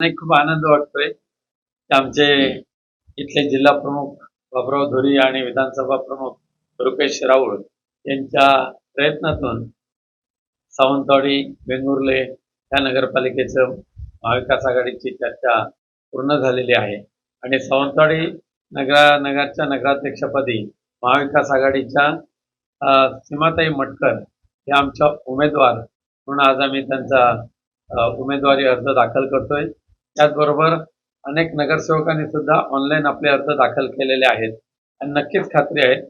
नाही खूप आनंद वाटतोय की आमचे इथले जिल्हा प्रमुख बाबराव धुरी आणि विधानसभा प्रमुख रुपेश राऊळ यांच्या प्रयत्नातून सावंतवाडी वेंगुर्ले या नगरपालिकेचं महाविकास आघाडीची चर्चा पूर्ण झालेली आहे. आणि सावंतवाडी नगरा नगरच्या नगराध्यक्षपदी महाविकास आघाडीच्या सीमाताई मटकर हे आमच्या उमेदवार म्हणून आज आम्ही त्यांचा उमेदवारी अर्ज दाखल करतोय. त्याचबरोबर अनेक नगरसेवकांनी सुद्धा ऑनलाईन आपले अर्ज दाखल केलेले आहेत. आणि नक्कीच खात्री आहे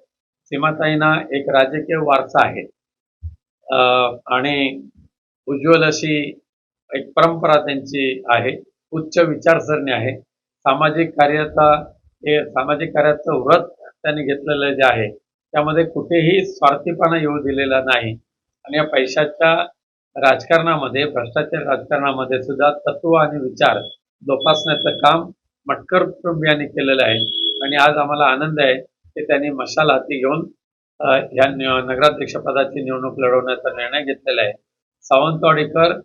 सीमाताईंना एक राजकीय वारसा आहे. आणि उज्ज्वल अशी एक परंपरा त्यांची आहे. उच्च विचारसरणी आहे. सामाजिक कार्याचा हे सामाजिक कार्याचं व्रत त्यांनी घेतलेलं जे आहे त्यामध्ये कुठेही स्वार्थीपणा येऊ दिलेला नाही. आणि या पैशाच्या राजकारणामध्ये भ्रष्टाचार राजकारणामध्ये सुद्धा तत्व आणि विचार जोपासण्याचं काम मटकर कुटुंबियांनी केलेलं आहे. आणि आज आम्हाला आनंद आहे की त्यांनी मशाल हाती घेऊन या नगराध्यक्षपदाची निवडणूक लढवण्याचा निर्णय घेतलेला आहे. सावंतवाडीकर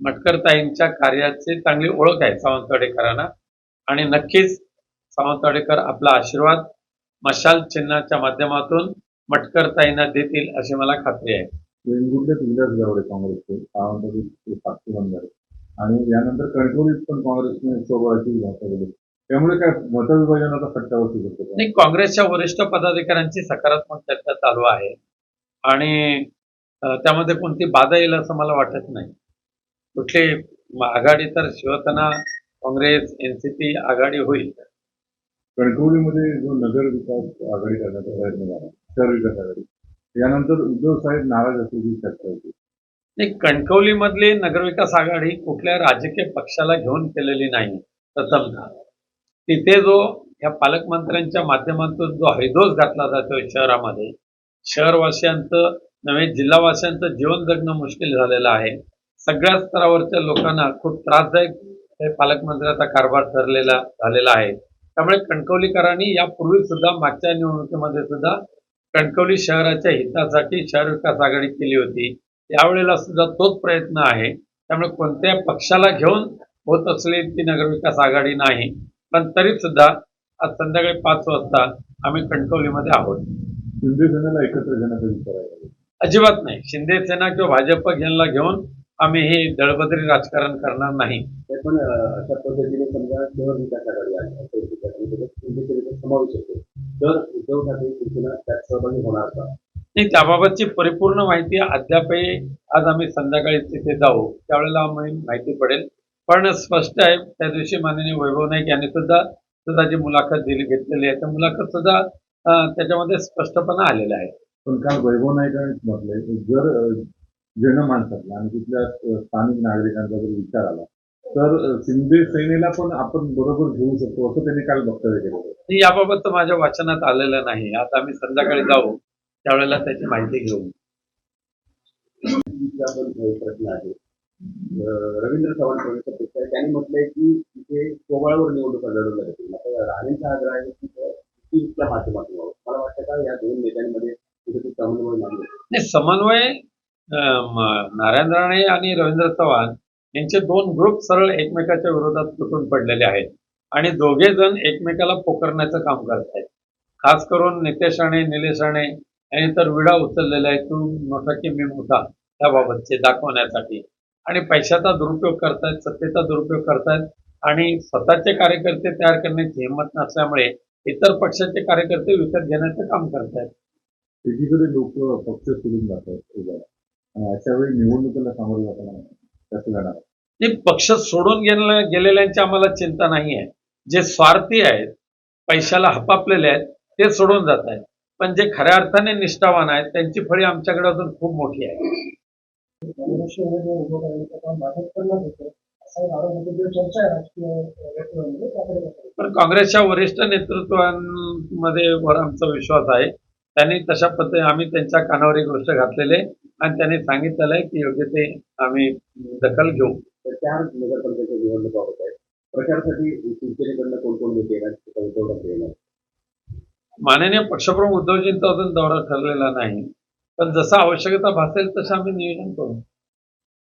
मटकरताईंच्या कार्याची चांगली ओळख आहे सावंतवाडीकरांना. आणि नक्कीच सावंतवाडीकर आपला आशीर्वाद मशाल चिन्हाच्या माध्यमातून मटकरताईंना देतील अशी मला खात्री आहे. वेंगुर्ले विलास गावडे काँग्रेसचे सावंतवाडी साक्षी आमदार. आणि यानंतर कणकवलीत पण काँग्रेसने सोबळाची भाषा केली. त्यामुळे काय मतविभाजनाचा फटका बसू शकतो? नाही काँग्रेसच्या वरिष्ठ पदाधिकाऱ्यांची सकारात्मक चर्चा चालू आहे. आणि त्यामध्ये कोणती बाधा येईल असं मला वाटत नाही. कुठली आघाडी तर शिवसेना काँग्रेस एनसीपी आघाडी होईल. कणकवलीमध्ये जो नगर विकास आघाडी करण्याचा प्रयत्न झाला शहर विकास आघाडी. यानंतर उद्धव साहेब नाराज असल्याची चर्चा होती. नाही कणकवलीमधली नगरविकास आघाडी कुठल्या राजकीय पक्षाला घेऊन केलेली नाही प्रथमतः तिथे जो या पालकमंत्र्यांच्या माध्यमातून जो हैदोस घातला जातोय शहरामध्ये शहरवासियांचं नव्हे जिल्हावासियांचं जीवन जगणं मुश्किल झालेलं आहे. सगळ्या स्तरावरच्या लोकांना खूप त्रासदायक हे पालकमंत्र्याचा कारभार ठरलेला झालेला आहे. त्यामुळे कणकवलीकरांनी यापूर्वी सुद्धा मागच्या निवडणुकीमध्ये सुद्धा कणकवली शहराच्या हितासाठी शहर विकास आघाडी केली होती. त्यावेळेला सुद्धा तोच प्रयत्न आहे. त्यामुळे कोणत्या पक्षाला घेऊन होत असलेली ती नगरविकास आघाडी नाही. पण तरी सुद्धा आज संध्याकाळी पाच वाजता आम्ही कणकवलीमध्ये आहोत. शिंदे सेनेला एकत्र घेण्याचा विचार आहे अजिबात नाही. शिंदे सेना किंवा भाजप यांना घेऊन आम्ही हे दळबद्री राजकारण करणार नाही. पण अशा पद्धतीने समजा शहर विकास आघाडी समावेश होतो. तर उद्धव ठाकरे शिवसेना त्यात सहभागी होणार का? नाही त्याबाबतची परिपूर्ण माहिती अद्यापही आज आम्ही संध्याकाळी तिथे जाऊ. त्यावेळेला आम्ही माहिती पडेल. पण स्पष्ट आहे त्या दिवशी माननीय वैभव नाईक यांनी सुद्धा सुद्धा जी मुलाखत दिली घेतलेली आहे. त्या मुलाखत सुद्धा त्याच्यामध्ये स्पष्टपणा आलेला आहे. पण काल वैभव नाईकांनीच म्हटलंय की जर अ, जनमानसातला आणि तिथल्या स्थानिक नागरिकांचा जर विचार आला तर शिंदे सेनेला पण आपण बरोबर घेऊ शकतो असं त्यांनी काल वक्तव्य केलं याबाबत तर माझ्या वाचनात आलेलं नाही. आता आम्ही संध्याकाळी जाऊ त्यावेळेला त्याची माहिती घेऊ. प्रश्न आहे रवींद्र चव्हाण आहे. त्यांनी म्हटलंय की तिथे सोबळावर निवडणुका लढवल्या जातील आता राणेंचा आग्रह आहे की युतीच्या माध्यमातून. मला वाटतं का या दोन नेत्यांमध्ये कुठेतरी समन्वय नाही समन्वय नारायण राणे आणि रवींद्र चव्हाण यांचे दोन ग्रुप सरळ एकमेकाच्या विरोधात तुटून पडलेले आहेत. आणि दोघे जण एकमेकाला पोकरण्याचं काम करत आहेत. खास करून नितेश राणे निलेश राणे यांनी तर विडा उचललेला आहे. तू मोठा की मी मोठा त्याबाबतचे दाखवण्यासाठी. आणि पैशाचा दुरुपयोग करतायत सत्तेचा दुरुपयोग करतायत आणि स्वतःचे कार्यकर्ते तयार करण्याची हिंमत नसल्यामुळे इतर पक्षाचे कार्यकर्ते विकत घेण्याचं काम करतायत. एकीकडे लोक पक्ष सोडून जातात. उभ्या अशा वेळी निवडणुकीला सामोरे जाताना कसं जाणार? ते पक्ष सोडून गेले गेलेल्यांची आम्हाला चिंता नाही आहे. जे स्वार्थी आहेत पैशाला हपापलेले आहेत ते सोडून जात आहेत. पण जे खऱ्या अर्थाने निष्ठावान आहेत त्यांची फळी आमच्याकडे अजून खूप मोठी आहे. पण काँग्रेसच्या वरिष्ठ नेतृत्वांमध्ये वर आमचा विश्वास आहे. त्यांनी तशा पद्धतीने आम्ही त्यांच्या कानावर ही गोष्ट घातलेली आहे. आणि त्यांनी सांगितलेलं आहे की योग्य ते आम्ही दखल घेऊ. तर चार नगरपालिकेच्या निवडणुका होत आहेत प्रचारासाठी शिवसेनेकडनं कोण कोण नेते येणार? माननीय पक्षप्रमुख उद्धवजींचा अजून दौरा ठरलेला नाही. पण जसं आवश्यकता भासेल तसं आम्ही नियोजन करू.